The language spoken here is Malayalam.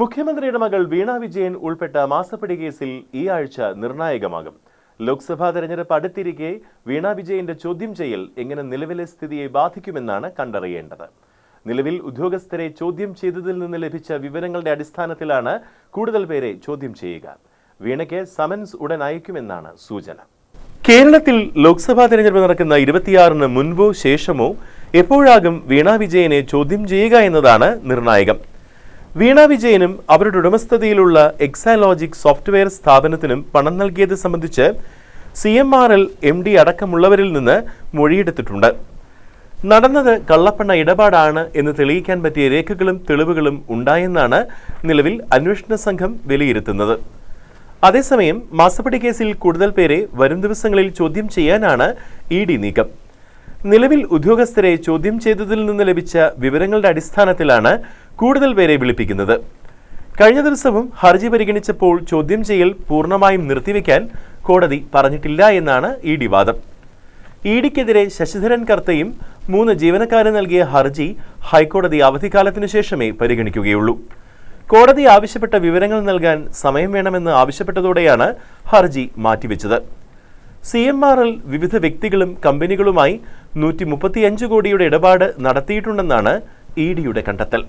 മുഖ്യമന്ത്രിയുടെ മകൾ വീണ വിജയൻ ഉൾപ്പെട്ട മാസപ്പടി കേസിൽ ഈ ആഴ്ച നിർണായകമാകും. ലോക്സഭാ തെരഞ്ഞെടുപ്പ് അടുത്തിരിക്കെ വീണ വിജയന്റെ ചോദ്യം ചെയ്യൽ എങ്ങനെ നിലവിലെ സ്ഥിതിയെ ബാധിക്കുമെന്നാണ് കണ്ടറിയേണ്ടത്. നിലവിൽ ഉദ്യോഗസ്ഥരെ ചോദ്യം ചെയ്തതിൽ നിന്ന് ലഭിച്ച വിവരങ്ങളുടെ അടിസ്ഥാനത്തിലാണ് കൂടുതൽ പേരെ ചോദ്യം ചെയ്യുക. വീണയ്ക്ക് സമൻസ് ഉടൻ അയക്കുമെന്നാണ് സൂചന. കേരളത്തിൽ ലോക്സഭാ തെരഞ്ഞെടുപ്പ് നടക്കുന്ന ഇരുപത്തിയാറിന് മുൻപോ ശേഷമോ എപ്പോഴാകും വീണ വിജയനെ ചോദ്യം ചെയ്യുക എന്നതാണ് നിർണായകം. വീണ വിജയനും അവരുടെ ഉടമസ്ഥതയിലുള്ള എക്സാലോജിക് സോഫ്റ്റ്വെയർ സ്ഥാപനത്തിനും പണം നൽകിയത് സംബന്ധിച്ച് C M R L M D അടക്കമുള്ളവരിൽ നിന്ന് മൊഴിയെടുത്തിട്ടുണ്ട്. നടന്നത് കള്ളപ്പണ ഇടപാടാണ് എന്ന് തെളിയിക്കാൻ പറ്റിയ രേഖകളും തെളിവുകളും ഉണ്ടായെന്നാണ് നിലവിൽ അന്വേഷണ സംഘം വിലയിരുത്തുന്നത്. അതേസമയം മാസപ്പടി കേസിൽ കൂടുതൽ പേരെ വരും ദിവസങ്ങളിൽ ചോദ്യം ചെയ്യാനാണ് ഇ ഡി നീക്കം. നിലവിൽ ഉദ്യോഗസ്ഥരെ ചോദ്യം ചെയ്തതിൽ നിന്ന് ലഭിച്ച വിവരങ്ങളുടെ അടിസ്ഥാനത്തിലാണ് കൂടുതൽ പേരെ വിളിപ്പിക്കുന്നത്. കഴിഞ്ഞ ദിവസവും ഹർജി പരിഗണിച്ചപ്പോൾ ചോദ്യം ചെയ്യൽ പൂർണമായും നിർത്തിവെക്കാൻ കോടതി പറഞ്ഞിട്ടില്ല എന്നാണ് ഇ ഡി വാദം. ഇ ഡിക്കെതിരെ ശശിധരൻ കർത്തയും മൂന്ന് ജീവനക്കാരും നൽകിയ ഹർജി ഹൈക്കോടതി അവധിക്കാലത്തിനു ശേഷമേ പരിഗണിക്കുകയുള്ളൂ. കോടതി ആവശ്യപ്പെട്ട വിവരങ്ങൾ നൽകാൻ സമയം വേണമെന്ന് ആവശ്യപ്പെട്ടതോടെയാണ് ഹർജി മാറ്റിവെച്ചത്. സി എം ആർ എൽ വിവിധ വ്യക്തികളും കമ്പനികളുമായി നൂറ്റി മുപ്പത്തിയഞ്ച് കോടിയുടെ ഇടപാട് നടത്തിയിട്ടുണ്ടെന്നാണ് ഇ ഡിയുടെ കണ്ടെത്തൽ.